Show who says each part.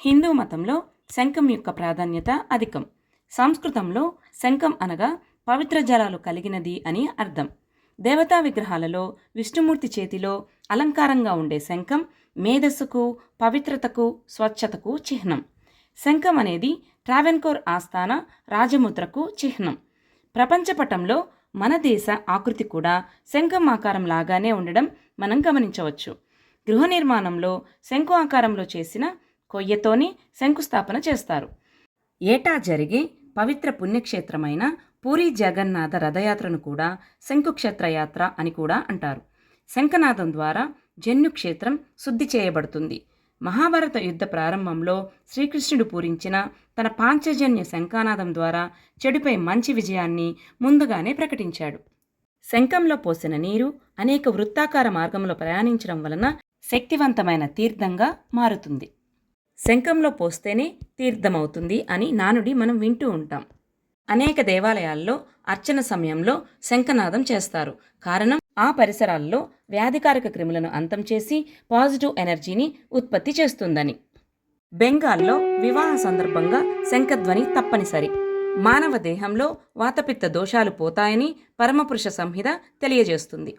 Speaker 1: హిందూ మతంలో శంఖం యొక్క ప్రాధాన్యత అధికం. సంస్కృతంలో శంఖం అనగా పవిత్ర జలాలు కలిగినది అని అర్థం. దేవతా విగ్రహాలలో విష్ణుమూర్తి చేతిలో అలంకారంగా ఉండే శంఖం మేధస్సుకు పవిత్రతకు స్వచ్ఛతకు చిహ్నం. శంఖం అనేది ట్రావెన్కోర్ ఆస్థాన రాజముద్రకు చిహ్నం. ప్రపంచపటంలో మన దేశ ఆకృతి కూడా శంఖం ఆకారం లాగానే ఉండడం మనం గమనించవచ్చు. గృహ నిర్మాణంలో శంకు ఆకారంలో చేసిన కొయ్యతోని శంకుస్థాపన చేస్తారు. ఏటా జరిగే పవిత్ర పుణ్యక్షేత్రమైన పూరి జగన్నాథ రథయాత్రను కూడా శంకుక్షేత్ర యాత్ర అని కూడా అంటారు. శంఖనాదం ద్వారా జన్యు క్షేత్రం శుద్ధి చేయబడుతుంది. మహాభారత యుద్ధ ప్రారంభంలో శ్రీకృష్ణుడు పూరించిన తన పాంచజన్య శంఖానాదం ద్వారా చెడుపై మంచి విజయాన్ని ముందుగానే ప్రకటించాడు. శంఖంలో పోసిన నీరు అనేక వృత్తాకార మార్గంలో ప్రయాణించడం వలన శక్తివంతమైన తీర్థంగా మారుతుంది. శంఖంలో పోస్తేనే తీర్థమవుతుంది అని నానుడి మనం వింటూ ఉంటాం. అనేక దేవాలయాల్లో అర్చన సమయంలో శంఖనాదం చేస్తారు. కారణం ఆ పరిసరాల్లో వ్యాధికారక క్రిములను అంతం చేసి పాజిటివ్ ఎనర్జీని ఉత్పత్తి చేస్తుందని. బెంగాల్లో వివాహ సందర్భంగా శంఖధ్వని తప్పనిసరి. మానవ దేహంలో వాతపిత్త దోషాలు పోతాయని పరమపురుష సంహిత తెలియజేస్తుంది.